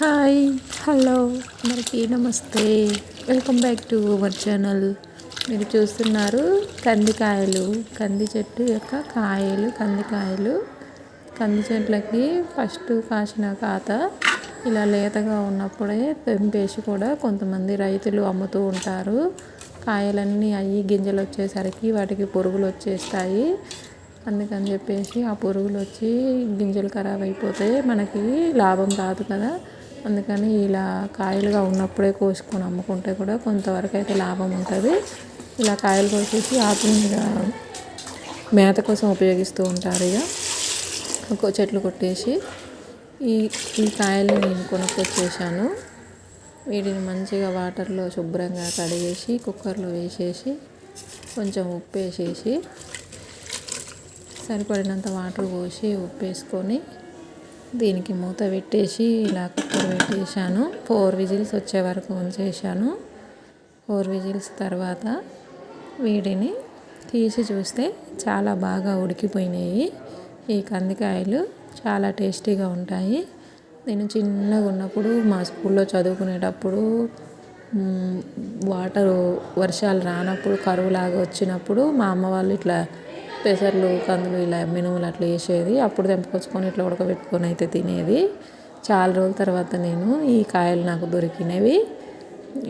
Hi hello. అందరికీ నమస్తే. Welcome back to our channel. మీరు చూస్తున్నారు కందికాయలు కంది చెట్టు యొక్క కాయలు కందికాయలు. కంది చెట్లకి ఫస్ట్ కాసిన కాత ఇలా లేతగా ఉన్నప్పుడే తెంపేసి కూడా కొంతమంది రైతులు అమ్ముతూ ఉంటారు. కాయలన్నీ అయ్యి గింజలు వచ్చేసరికి వాటికి పురుగులు వచ్చేస్తాయి. అందుకని చెప్పేసి ఆ పురుగులు వచ్చి గింజలు ఖరాబ్ అయిపోతే మనకి లాభం రాదు కదా. అందుకని ఇలా కాయలుగా ఉన్నప్పుడే కోసుకొని అమ్ముకుంటే కూడా కొంతవరకు అయితే లాభం ఉంటుంది. ఇలా కాయలు కోసేసి ఆకుల మేత కోసం ఉపయోగిస్తూ ఉంటారు ఇక. ఒక్కో చెట్లు కొట్టేసి ఈ ఈ కాయల్ని నేను కొనుక్కొచ్చేసాను. వీటిని మంచిగా వాటర్లో శుభ్రంగా కడిగేసి కుక్కర్లో వేసేసి కొంచెం ఉప్పు వేసేసి సరిపడినంత వాటర్ పోసి ఉప్పు వేసుకొని దీనికి మూత పెట్టేసి ఇలా కుక్కర్ పెట్టేశాను. ఫోర్ విజిల్స్ వచ్చే వరకు ఉంచేసాను ఫోర్ విజిల్స్ తర్వాత వీటిని తీసి చూస్తే చాలా బాగా ఉడికిపోయినాయి. ఈ కందికాయలు చాలా టేస్టీగా ఉంటాయి. నేను చిన్నగా ఉన్నప్పుడు మా స్కూల్లో చదువుకునేటప్పుడు వాటరు వర్షాలు రానప్పుడు కరువులాగా వచ్చినప్పుడు మా అమ్మ వాళ్ళు ఇట్లా పెసర్లు కందులు ఇలా మినుములు అట్లా వేసేది. అప్పుడు తెంపుకొచ్చుకొని ఇట్లా ఉడకబెట్టుకొని అయితే తినేది. చాలా రోజుల తర్వాత నేను ఈ కాయలు నాకు దొరికినవి.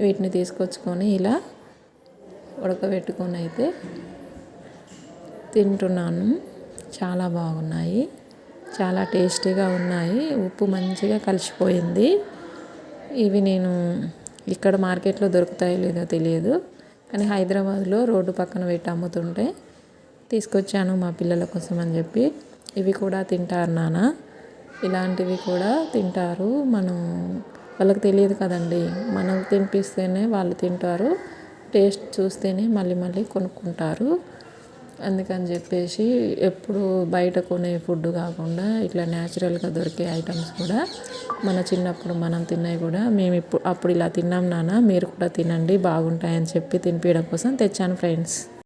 వీటిని తీసుకొచ్చుకొని ఇలా ఉడకబెట్టుకొని అయితే తింటున్నాను. చాలా బాగున్నాయి. చాలా టేస్టీగా ఉన్నాయి. ఉప్పు మంచిగా కలిసిపోయింది. ఇవి నేను ఇక్కడ మార్కెట్లో దొరుకుతాయో లేదో తెలియదు. కానీ హైదరాబాద్లో రోడ్డు పక్కన పెట్టి అమ్ముతుంటే తీసుకొచ్చాను మా పిల్లల కోసం అని చెప్పి. ఇవి కూడా తింటారు నాన్న. ఇలాంటివి కూడా తింటారు. మనం వాళ్ళకి తెలియదు కదండి. మనం తినిపిస్తేనే వాళ్ళు తింటారు. టేస్ట్ చూస్తేనే మళ్ళీ మళ్ళీ కొనుక్కుంటారు. అందుకని చెప్పేసి ఎప్పుడు బయట కొనే ఫుడ్ కాకుండా ఇట్లా న్యాచురల్గా దొరికే ఐటమ్స్ కూడా మన చిన్నప్పుడు మనం తిన్నవి కూడా మేము ఇప్పుడు అప్పుడు ఇలా తిన్నాం నాన్న. మీరు కూడా తినండి బాగుంటాయని చెప్పి తినిపించడం కోసం తెచ్చాను ఫ్రెండ్స్.